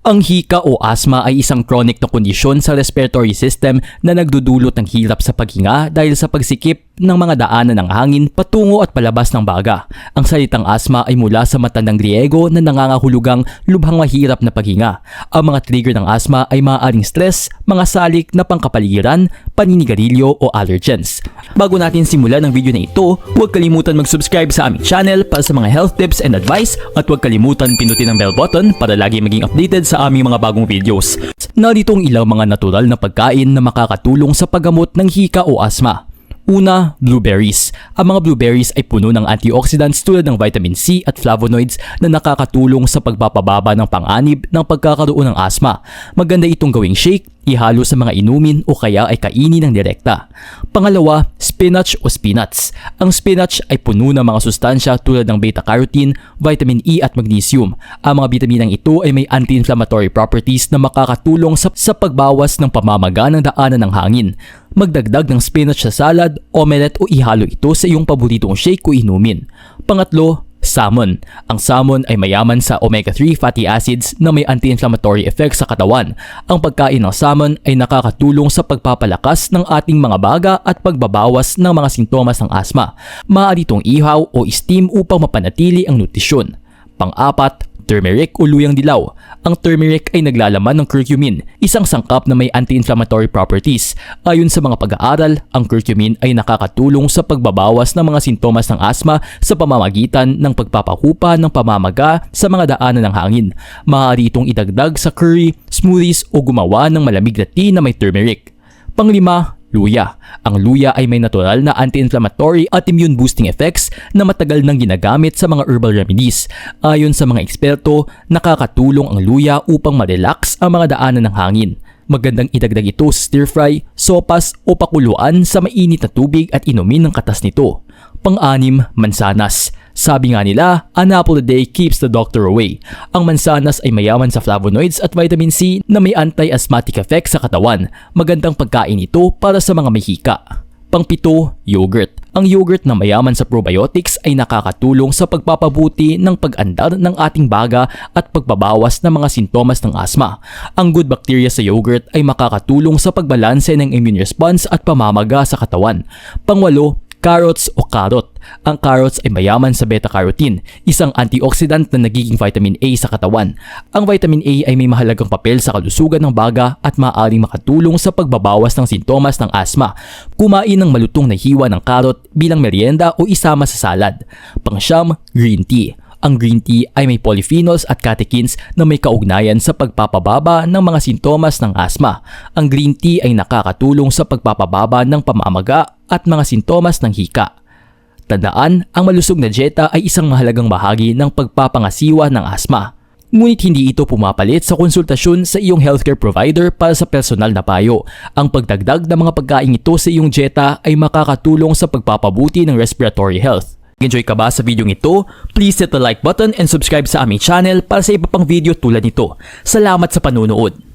Ang hika o asthma ay isang chronic na kondisyon sa respiratory system na nagdudulot ng hirap sa paghinga dahil sa pagsikip ng mga daanan ng hangin patungo at palabas ng baga. Ang salitang asthma ay mula sa matandang Griego na nangangahulugang lubhang mahirap na paghinga. Ang mga trigger ng asthma ay maaaring stress, mga salik na pangkapaligiran, paninigarilyo o allergens. Bago natin simulan ang video na ito, huwag kalimutan mag-subscribe sa aming channel para sa mga health tips and advice at huwag kalimutan pinutin ang bell button para lagi maging updated sa aming mga bagong videos. Narito ang ilang mga natural na pagkain na makakatulong sa paggamot ng hika o asma. Una, blueberries. Ang mga blueberries ay puno ng antioxidants tulad ng vitamin C at flavonoids na nakakatulong sa pagpapababa ng panganib ng pagkakaroon ng asma. Maganda itong gawing shake, ihalo sa mga inumin o kaya ay kainin ng direkta. Pangalawa, spinach o spinats. Ang spinach ay puno ng mga sustansya tulad ng beta-carotene, vitamin E at magnesium. Ang mga bitaminang ito ay may anti-inflammatory properties na makakatulong sa, sa pagbawas ng pamamaga ng daanan ng hangin. Magdagdag ng spinach sa salad, omelette o ihalo ito sa iyong paboritong shake o inumin. Pangatlo, Salmon. Ang salmon ay mayaman sa omega-3 fatty acids na may anti-inflammatory effect sa katawan. Ang pagkain ng salmon ay nakakatulong sa pagpapalakas ng ating mga baga at pagbabawas ng mga sintomas ng asma. Maaari itong ihaw o steam upang mapanatili ang nutrisyon. Pang-apat, turmeric o luyang dilaw. Ang turmeric ay naglalaman ng curcumin, isang sangkap na may anti-inflammatory properties. Ayon sa mga pag-aaral, ang curcumin ay nakakatulong sa pagbabawas ng mga sintomas ng asma sa pamamagitan ng pagpapahupa ng pamamaga sa mga daanan ng hangin. Maaari itong idagdag sa curry, smoothies o gumawa ng malamig na tea na may turmeric. Panglima, luya. Ang luya ay may natural na anti-inflammatory at immune boosting effects na matagal nang ginagamit sa mga herbal remedies. Ayon sa mga eksperto, nakakatulong ang luya upang ma-relax ang mga daanan ng hangin. Magandang idagdag ito sa stir fry, sopas o pakuluan sa mainit na tubig at inumin ng katas nito. Pang-anim, mansanas. Sabi nga nila, an apple a day keeps the doctor away. Ang mansanas ay mayaman sa flavonoids at vitamin C na may anti-asthmatic effect sa katawan. Magandang pagkain ito para sa mga may hika. Pangpito, yogurt. Ang yogurt na mayaman sa probiotics ay nakakatulong sa pagpapabuti ng pag-andar ng ating baga at pagbabawas ng mga sintomas ng asma. Ang good bacteria sa yogurt ay makakatulong sa pagbalanse ng immune response at pamamaga sa katawan. Pangwalo, carrots o carrot. Ang carrots ay mayaman sa beta-carotene, isang antioxidant na nagiging vitamin A sa katawan. Ang vitamin A ay may mahalagang papel sa kalusugan ng baga at maaaring makatulong sa pagbabawas ng sintomas ng asma. Kumain ng malutong na hiwa ng carrot bilang merienda o isama sa salad. Pangsyam, green tea. Ang green tea ay may polyphenols at catechins na may kaugnayan sa pagpapababa ng mga sintomas ng asma. Ang green tea ay nakakatulong sa pagpapababa ng pamamaga at mga sintomas ng hika. Tandaan, ang malusog na dieta ay isang mahalagang bahagi ng pagpapangasiwa ng asma. Ngunit hindi ito pumapalit sa konsultasyon sa iyong healthcare provider para sa personal na payo. Ang pagdagdag ng mga pagkain ito sa iyong dieta ay makakatulong sa pagpapabuti ng respiratory health. Enjoy ka ba sa video ito? Please hit the like button and subscribe sa aming channel para sa iba pang video tulad nito. Salamat sa panunood!